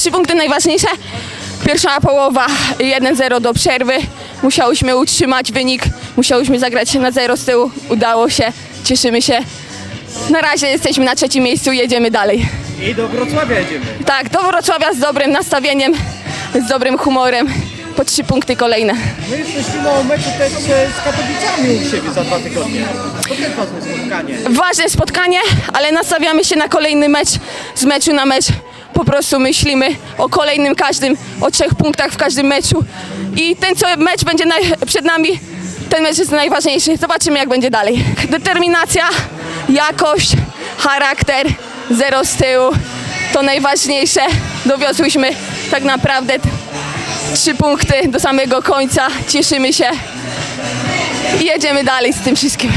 Trzy punkty najważniejsze. Pierwsza połowa 1-0 do przerwy. Musiałyśmy utrzymać wynik, musiałyśmy zagrać na zero z tyłu. Udało się, cieszymy się. Na razie jesteśmy na trzecim miejscu, jedziemy dalej. I do Wrocławia jedziemy. Tak, do Wrocławia z dobrym nastawieniem, z dobrym humorem. Po trzy punkty kolejne. My myślimy o meczu też e, z Katowicami u siebie za dwa tygodnie. To też ważne spotkanie. Ważne spotkanie, ale nastawiamy się na kolejny mecz, z meczu na mecz. Po prostu myślimy o kolejnym każdym, o trzech punktach w każdym meczu. I ten co mecz będzie przed nami, ten mecz jest najważniejszy. Zobaczymy jak będzie dalej. Determinacja, jakość, charakter, zero z tyłu. To najważniejsze. Dowiozłyśmy tak naprawdę trzy punkty do samego końca. Cieszymy się i jedziemy dalej z tym wszystkim.